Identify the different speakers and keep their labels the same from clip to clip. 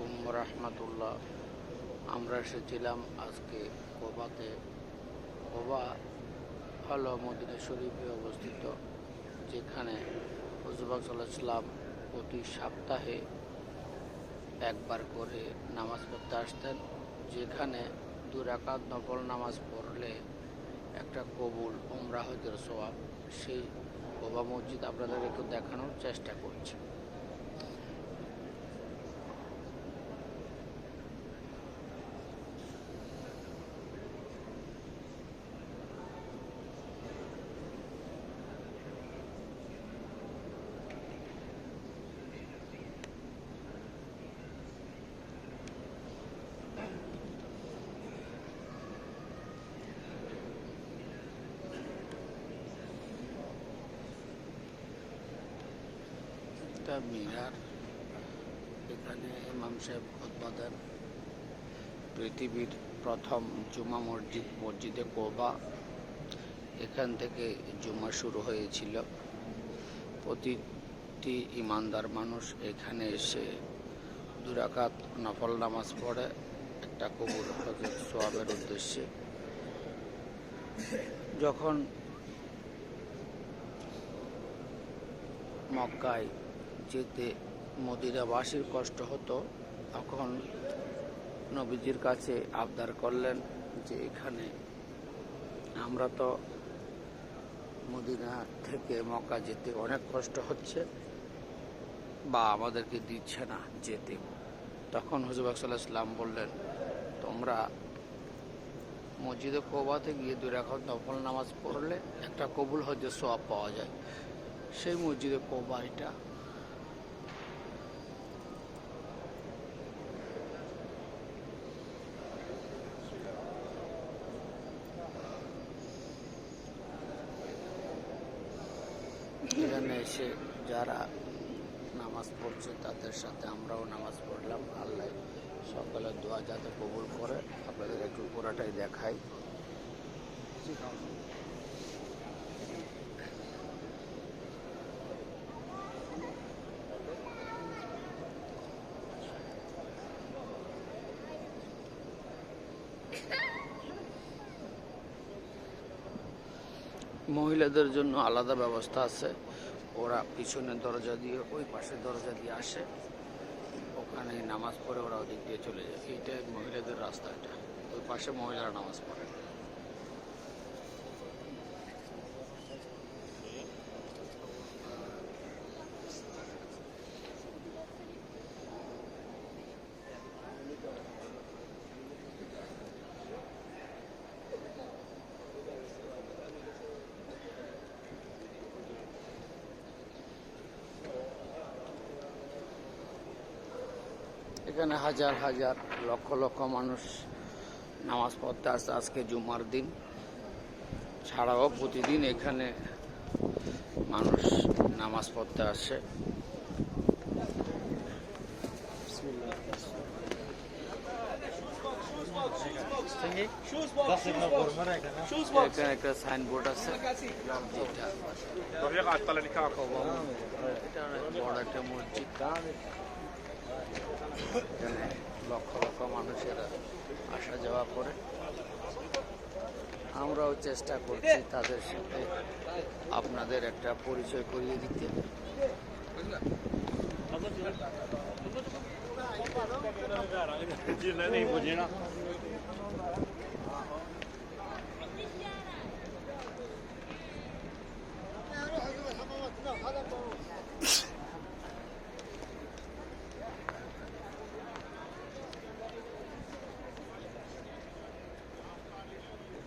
Speaker 1: আলাইকুম রহমতুল্লাহ। আমরা এসেছিলাম আজকে কোবাতে কোবা হলো মদিনা শরীফে অবস্থিত, যেখানে হজরত সাল্লাম প্রতি সপ্তাহে একবার করে নামাজ পড়তে আসতেন, যেখানে দু রাকাত নফল নামাজ পড়লে একটা কবুল ওমরা হজের সোয়াব সেই কোবা মসজিদ আপনাদের একটু দেখানোর চেষ্টা করছি। একটা মিরার এখানে ইমাম সাহেব খুতবা দেন। পৃথিবীর প্রথম জুমা মসজিদ, মসজিদে কোবা। এখান থেকে জুমা শুরু হয়েছিল। প্রতিটি ইমানদার মানুষ এখানে এসে দুরাকাত নফল নামাজ পড়ে, একটা কবুল হজরত সোয়াবের উদ্দেশ্যে। যখন মক্কায় যেতে মদিরাবাসীর কষ্ট হতো, তখন নবীজির কাছে আবদার করলেন যে এখানে আমরা তো মদিনা থেকে মক্কা যেতে অনেক কষ্ট হচ্ছে বা আমাদেরকে দিচ্ছে না যেতে। তখন হুজুবাক সাল্লাহ সাল্লাম বললেন, তোমরা মসজিদে কোবাতে গিয়ে দুই রাখাত নফল নামাজ পড়লে একটা কবুল হজের সোয়াব পাওয়া যায়। সেই মসজিদে কোবা এটা এখানে এসে যারা নামাজ পড়ছে তাদের সাথে আমরাও নামাজ পড়লাম। আল্লাহ সকালে দোয়া যাতে কবুল করে। আপনাদের একটু পুরাটাই দেখাই। মহিলাদের জন্য আলাদা ব্যবস্থা আছে। ওরা পিছনের দরজা দিয়ে, ওই পাশে দরজা দিয়ে আসে। ওখানে নামাজ পড়ে ওরা ওদিক দিয়ে চলে যায়। এইটাই মহিলাদের রাস্তা এটা। ওই পাশে মহিলারা নামাজ পড়ে। সেখানে হাজার হাজার লক্ষ লক্ষ মানুষ নামাজ পড়তে আসছে আজকে জুমার দিন। ছাড়াও প্রতিদিন এখানে মানুষ নামাজ পড়তে আসে। এখানে একটা সাইনবোর্ড আছে। বড় একটা মসজিদ। এখানে লক্ষ লক্ষ মানুষেরা আসা যাওয়া করে। আমরাও চেষ্টা করছি তাদের সাথে আপনাদের একটা পরিচয় করিয়ে দিতে।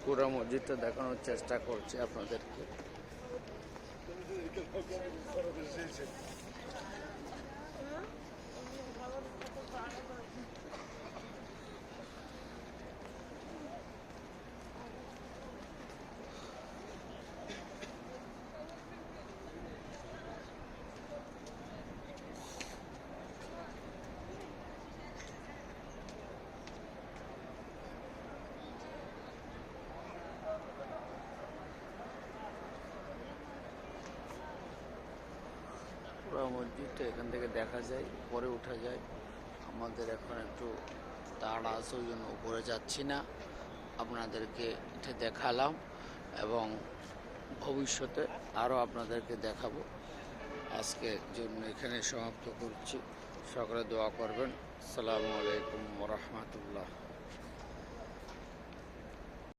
Speaker 1: পুরো মসজিদটা দেখানোর চেষ্টা করছি আপনাদেরকে। পুরো মসজিদটা এখান থেকে দেখা যায় পরে ওঠা যায়। আমাদের এখন একটু তাড়া আছে, ওই জন্য উপরে যাচ্ছি না। আপনাদেরকে এটা দেখালাম এবং ভবিষ্যতে আরও আপনাদেরকে দেখাবো। আজকে জন্য এখানে সমাপ্ত করছি। সকলে দোয়া করবেন। সালামু আলাইকুম রহমতুল্লাহ।